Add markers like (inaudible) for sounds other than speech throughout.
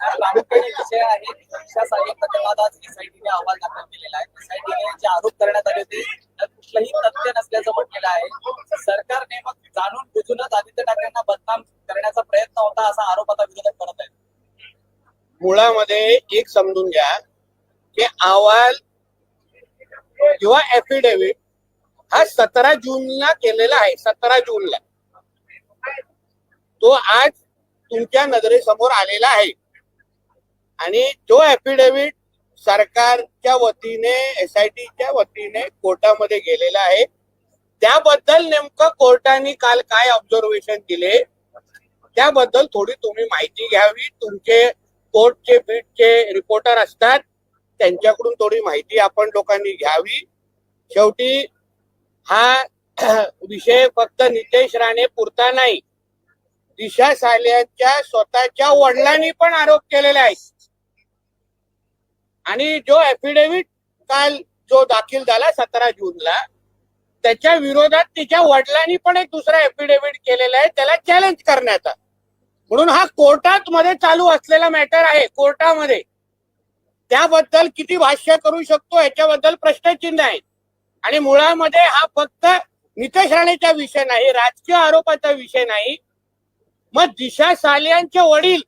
प्रामुख्याने विषय आहे दिशा साहेब प्रकरणात आज एसआयटीने अहवाल दाखल केलेला आहे एसआयटीने जे आरोप करण्यात आले होते कुठलंही तथ्य नसल्याचं म्हटलेलं आहे. सरकारने मग जाणून बुजूनच आदित्य ठाकरेंना बदनाम करण्याचा प्रयत्न होता असा आरोप आता विरोधक करत आहेत. मुळामध्ये एक समजून घ्या की अहवाल किंवा ऍफिडेव्हिट हा सतरा जूनला केलेला आहे सतरा जूनला. तो आज तुमच्या नजरेसमोर आलेला आहे. आणि तो ऍफिडेव्हिट सरकारच्या वतीने एस आय टीच्या वतीने कोर्टामध्ये गेलेला आहे. त्याबद्दल नेमकं कोर्टाने काल काय ऑब्झर्वेशन दिले त्याबद्दल थोडी तुम्ही माहिती घ्यावी. तुमचे कोर्टचे बीटचे रिपोर्टर असतात त्यांच्याकडून थोडी माहिती आपण लोकांनी घ्यावी. शेवटी हा (clears throat) विषय फक्त नितेश राणे पुरता नाही. दिशा सालियांच्या स्वतःच्या वडिलांनी पण आरोप केलेले आहेत. आणि जो ऍफिडेव्हिट काल जो दाखल झाला सतरा जूनला त्याच्या विरोधात तिच्या वडिलांनी पण एक दुसरा ऍफिडेव्हिट केलेला आहे त्याला चॅलेंज करण्याचा म्हणून हा कोर्टात मध्ये चालू असलेला मॅटर आहे कोर्टामध्ये. त्याबद्दल किती भाष्य करू शकतो याच्याबद्दल प्रश्नचिन्ह आहे आणि मुळामध्ये हा फक्त नितेश राणेचा विषय नाही राजकीय आरोपाचा विषय नाही. मग दिशा सालियांचे वडील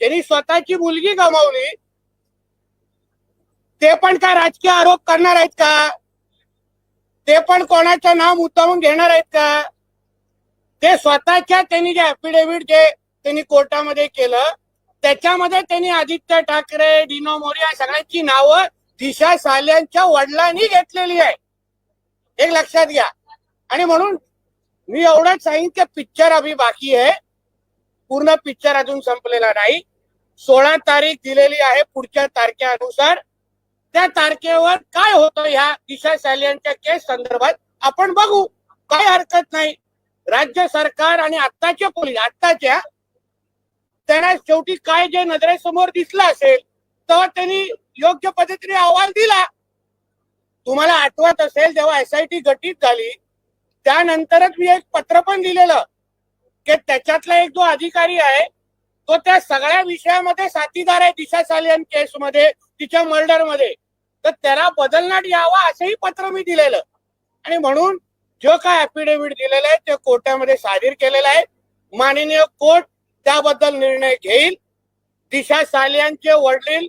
ज्यांनी स्वतःची मुलगी गमावली ते पण काय राजकीय आरोप करणार आहेत का? ते पण कोणाचं नाव उतरून घेणार आहेत का? ते स्वतःच्या त्यांनी जे अफिडेव्हिट जे त्यांनी कोर्टामध्ये केलं त्याच्यामध्ये त्यांनी आदित्य ठाकरे डिनो मोरिया सगळ्यांची नावं दिशा साल्यांच्या वडिलांनी घेतलेली आहे एक लक्षात घ्या. आणि म्हणून मी एवढंच सांगेन की पिक्चर अभि बाकी आहे. पूर्ण पिक्चर अजून संपलेला नाही. सोळा तारीख दिलेली आहे पुढच्या तारखेनुसार. त्या तारखेवर काय होतं ह्या दिशा सॅलियनच्या केस संदर्भात आपण बघू. काय हरकत नाही. राज्य सरकार आणि आत्ताच्या पोलीस आत्ताच्या त्यांना शेवटी काय जे नजरेसमोर दिसलं असेल तेव्हा त्यांनी योग्य पद्धतीने अहवाल दिला. तुम्हाला आठवत असेल जेव्हा एसआयटी गठीत झाली त्यानंतरच मी एक पत्र पण दिलेलं की त्याच्यातला एक जो अधिकारी आहे तो त्या सगळ्या विषयामध्ये साथीदार आहे दिशा सालियन केसमध्ये तिच्या मर्डरमध्ये तर त्याला बदलण्यात यावा असंही पत्र मी दिलेलं. आणि म्हणून जो काय अफिडेव्हिट दिलेलं आहे ते कोर्टामध्ये सादर केलेलं आहे. माननीय कोर्ट त्याबद्दल निर्णय घेईल. दिशा सालियांचे वडील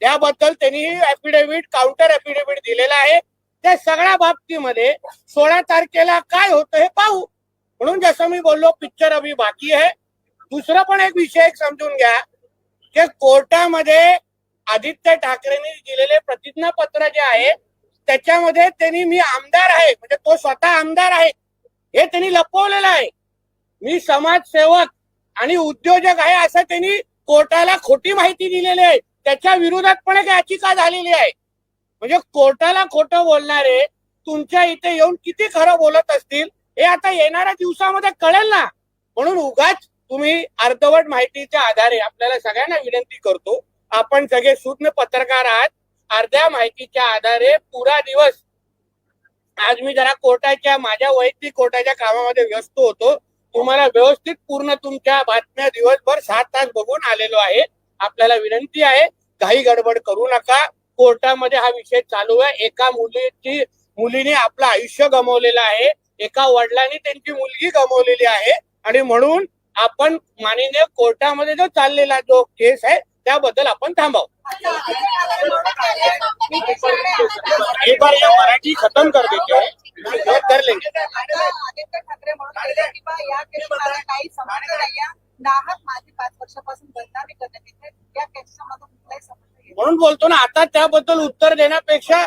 त्याबद्दल त्यांनी ऍफिडेव्हिट काउंटर अफिडेव्हिट दिलेला आहे. त्या सगळ्या बाबतीमध्ये सोळा तारखेला काय होतं हे पाहू. म्हणून जसं मी बोललो पिक्चर अभि बाकी आहे. दुसरं पण एक विषय समजून घ्या. की कोर्टामध्ये आदित्य ठाकरेंनी दिलेले प्रतिज्ञापत्र जे आहे त्याच्यामध्ये त्यांनी मी आमदार आहे म्हणजे तो स्वतः आमदार आहे हे त्यांनी लपवलेलं आहे. मी समाजसेवक आणि उद्योजक आहे असं त्यांनी कोर्टाला खोटी माहिती दिलेली आहे. त्याच्या विरोधात पण एक याचिका झालेली आहे. म्हणजे कोर्टाला खोटं बोलणारे तुमच्या इथे येऊन किती खरं बोलत असतील हे आता येणाऱ्या दिवसामध्ये कळेल ना. म्हणून उगाच तुम्ही अर्धवट माहितीच्या आधारे आपल्याला सगळ्यांना विनंती करतो आपण सगळे सूक्ष्म पत्रकार आहात. अर्ध्या माहितीच्या आधारे पुरा दिवस आज मी जरा कोर्टाच्या माझ्या वैयक्तिक कोर्टाच्या कामामध्ये व्यस्त होतो. तुम्हाला व्यवस्थित पूर्ण तुमच्या बातम्या दिवसभर सात तास बघून आलेलो आहे. आपल्याला विनंती आहे काही गडबड करू नका. कोर्टामध्ये हा विषय चालू आहे. एका मुलीची मुलीने आपलं आयुष्य गमावलेलं आहे. एका वडिलांनी त्यांची मुलगी गमावलेली आहे. आणि म्हणून आपण माननीय कोर्टामध्ये जो चाललेला जो केस आहे त्याबद्दल आपण थांबाव. एक बार ये मराठी खत्म कर देते हैं, कर लेंगे आदित्य ठाकरे म्हणून बोलतो ना आता त्याबद्दल उत्तर देण्यापेक्षा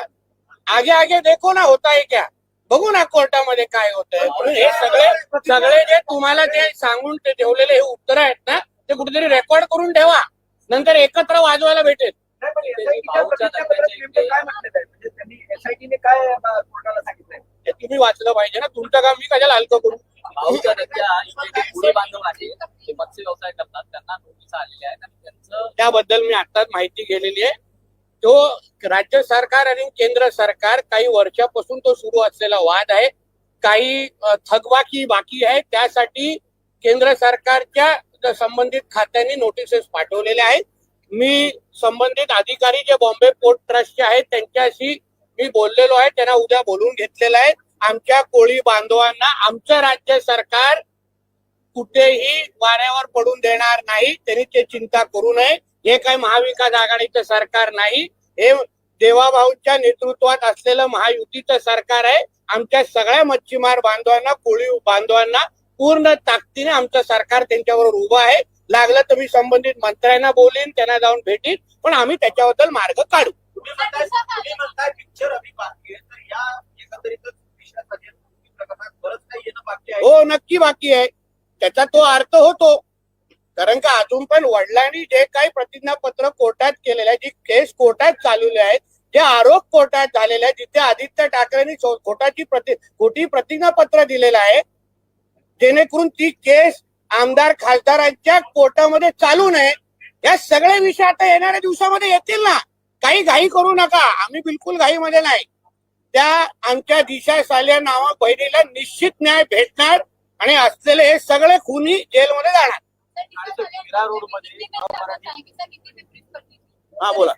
आगे आगे देखो ना होता है क्या? बघू ना कोर्टामध्ये काय होतंय. म्हणून हे सगळे सगळे जे तुम्हाला जे सांगून ते ठेवलेले हे उत्तर आहेत ना ते कुठेतरी रेकॉर्ड करून ठेवा. नंतर एकत्र वाजवायला भेटेल. म्हणजे हे तुम्ही वाचलं पाहिजे ना. तुमचं काम मी कशाला हलकं करू? भाऊच्या नद्या इथे जे पुढे बांधव आहे ते मत्स्य व्यवसाय करतात त्यांना नोटीस आलेल्या आहेत आणि त्यांचं त्याबद्दल मी आताच माहिती गेलेली आहे. तो राज्य सरकार आणि केंद्र सरकार काही वर्षापासून तो सुरू असलेला वाद आहे. काही थकबाकी बाकी आहे. त्यासाठी केंद्र सरकारच्या संबंधित खात्यांनी नोटिसेस पाठवलेल्या आहेत. मी संबंधित अधिकारी जे बॉम्बे पोर्ट ट्रस्टचे आहेत त्यांच्याशी मी बोललेलो आहे. त्यांना उद्या बोलून घेतलेलं आहे. आमच्या कोळी बांधवांना आमचं राज्य सरकार कुठेही वाऱ्यावर पडून देणार नाही. त्यांनी ते चिंता करू नये. हे काय महाविकास आघाडीचं सरकार नाही. हे देवाभाऊच्या नेतृत्वात असलेलं महायुतीचं सरकार आहे. आमच्या सगळ्या मच्छीमार बांधवांना कोळी बांधवांना पूर्ण ताकदीने आमचं सरकार त्यांच्यावर उभं आहे. लागलं तर मी संबंधित मंत्र्यांना बोलेन त्यांना जाऊन भेटीन पण आम्ही त्याच्याबद्दल मार्ग काढू. हो नक्की बाकी आहे. त्याचा तो अर्थ होतो. कारण का अजून पण वडिलांनी जे काही प्रतिज्ञापत्र कोर्टात केलेलं आहे जी केस कोर्टात चालवली आहेत जे आरोप कोर्टात झालेले आहेत जिथे आदित्य ठाकरेंनी चौ- कोर्टाची प्रति खोटी प्रतिज्ञापत्र दिलेलं आहे जेणेकरून ती केस आमदार खासदारांच्या कोर्टामध्ये चालू नये. या सगळे विषय आता येणाऱ्या दिवसामध्ये येतील ना. काही घाई करू नका. आम्ही बिलकुल घाईमध्ये नाही. त्या आमच्या दिशा सालिया नावा बहिणीला निश्चित न्याय भेटणार आणि असलेले हे सगळे खुनी जेलमध्ये जाणार. हाँ, बोला।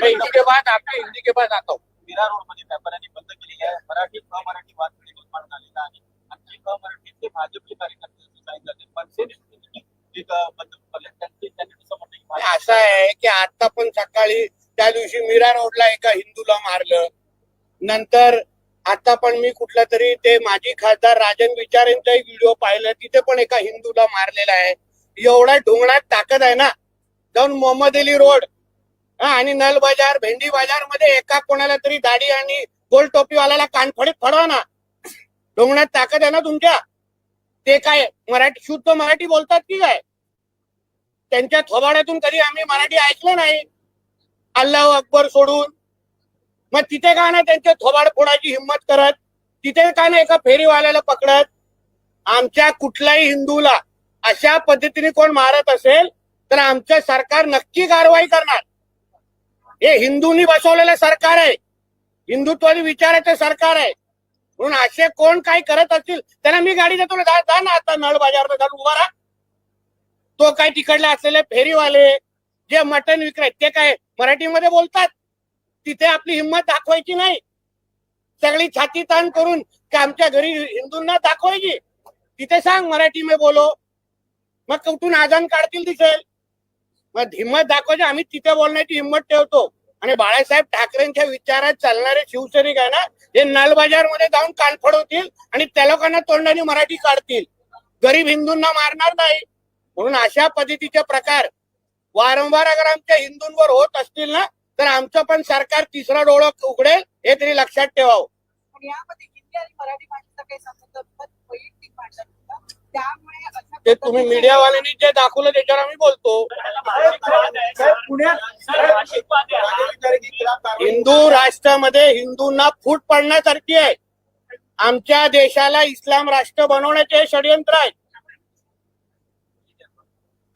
मैं हिंदी के बाद आपका हिंदी के बाद आता हूँ. मीरा रोडमध्ये व्यापाऱ्यांनी बंद केलेली आहे. मराठी निर्माण झालेला आहे आणखी अमराठीतले भाजपचे कार्यकर्ते सांगितलं जाते मनसेने सुद्धा एक बंद केले त्यांचे त्यांनी असं म्हणणं की आणि असं आहे की आता पण सकाळी त्या दिवशी मीरा रोडला एका हिंदूला मारलं. नंतर आता पण मी कुठला तरी ते माजी खासदार राजन विचारेंचा एक व्हिडिओ पाहिला तिथे पण एका हिंदूला मारलेला आहे. एवढा ढोंगणात ताकद आहे ना. जाऊन मोहम्मद अली रोड आणि नल बाजार भेंडी बाजारमध्ये एका कोणाला तरी दाढी आणि गोल टोपीवाल्याला कानफडीत फडवा ना. ढोंगणात ताकद आहे ना तुमच्या? ते काय मराठी शुद्ध मराठी बोलतात की काय? त्यांच्या थोबाड्यातून कधी आम्ही मराठी ऐकलं नाही. अल्लाह अकबर सोडून. मग तिथे का ना त्यांच्या थोबाड फोडायची हिंमत करत? तिथे का ना एका फेरीवाल्याला पकडत? आमच्या कुठल्याही हिंदूला अशा पद्धतीने कोण मारत असेल तर आमचं सरकार नक्की कारवाई करणार. हे हिंदूंनी बसवलेलं सरकार आहे. हिंदुत्वादी विचाराचं सरकार आहे. म्हणून असे कोण काय करत असतील त्यांना मी गाडी देतो ना. जा जा ना आता नळ बाजारात घालून उभा राहा. तो काय तिकडले असलेले फेरीवाले जे मटण विक्रेत ते काय मराठीमध्ये बोलतात? तिथे आपली हिंमत दाखवायची नाही. सगळी छाती ताण करून आमच्या घरी हिंदूंना दाखवायची. तिथे सांग मराठी में बोलो. मग कुठून आजान काढतील दिसेल? मग हिंमत दाखवायची आम्ही तिथे बोलण्याची हिंमत ठेवतो. आणि बाळासाहेब ठाकरेंच्या विचारात चालणारे शिवसैनिक आहे ना हे नलबाजारमध्ये जाऊन कानफड फडवतील आणि त्या लोकांना तोंडाने मराठी काढतील. गरीब हिंदूंना मारणार नाही. म्हणून अशा पद्धतीचे प्रकार वारंवार अगर आमच्या हिंदूंवर होत असतील ना तर आमचं पण सरकार तिसरा डोळं उघडेल हे तरी लक्षात ठेवावं. ते तुम्ही मीडियावाल्यांनी जे दाखवलं त्याच्यावर आम्ही बोलतो. हिंदू राष्ट्रामध्ये हिंदूंना फूट पडण्यासारखी आहे. आमच्या देशाला इस्लाम राष्ट्र बनवण्याचे षडयंत्र आहे.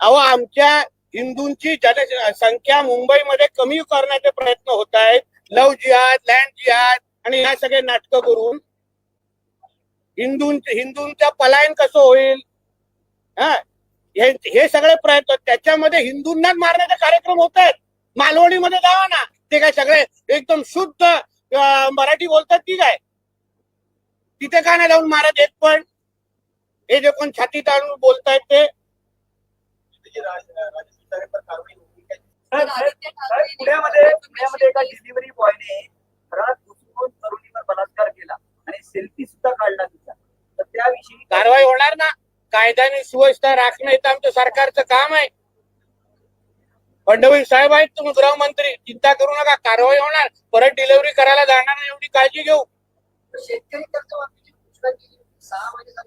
अहो आमच्या हिंदूंची जनसंख्या मुंबईमध्ये कमी करण्याचे प्रयत्न होत आहेत. लव जिहाद लँड जिहाद आणि ह्या सगळे नाटकं करून. हिंदू हिंदूंचं पलायन कसं होईल? हा? हे सगळे प्रयत्न त्याच्यामध्ये हिंदूंनाच मारण्याचे कार्यक्रम होत आहेत. मालवणीमध्ये जावा ना. ते काय सगळे एकदम शुद्ध मराठी बोलतात की काय? तिथे का नाही जाऊन मारत एक पण? हे जे कोण छाती ताणून बोलतायत ते? पुण्यामध्ये पुण्यामध्ये एका डिलिव्हरी बॉयने घरात घुसून तरुणीवर बलात्कार केला आणि सेल्फी सुद्धा काढला तिचा. तर त्याविषयी कारवाई होणार ना? कायदा आणि सुव्यवस्था राखणं हे तर आमचं सरकारचं काम आहे. फडणवीस साहेब आहेत तुम्ही गृहमंत्री. चिंता करू नका कारवाई होणार. परत डिलिव्हरी करायला जाणार नाही एवढी काळजी घेऊ. शेतकरी कर्जमाफीची घोषणा केली होती. सहा महिन्याचा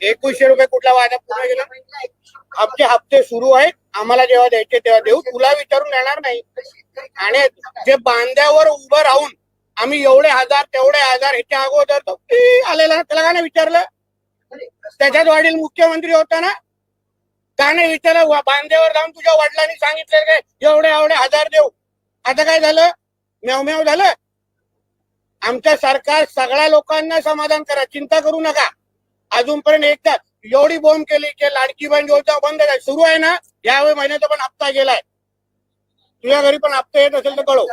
एकवीसशे रुपये कुठला वादा पूर्ण केला? आमचे हप्ते सुरू आहेत. आम्हाला जेव्हा द्यायचे तेव्हा देऊ. तुला विचारून येणार नाही. आणि जे बांध्यावर उभं राहून आम्ही एवढे हजार तेवढे हजार ह्याच्या अगोदर तो आलेला त्याला का नाही विचारलं? त्याच्यात वडील मुख्यमंत्री होता ना? का नाही विचारलं? बांध्यावर जाऊन तुझ्या वडिलांनी सांगितलं काय एवढे एवढे हजार देऊ. आता काय झालं? म्याव म्याव झालं. आमचं सरकार सगळ्या लोकांना समाधान करा. चिंता करू नका. अजूनपर्यंत एकदा एवढी बोंब केली की लाडकी बहीण योजना बंद काय सुरू आहे ना? यावेळी महिन्याचा पण हप्ता गेलाय. तुझ्या घरी पण हप्ता येत असेल तर कळव.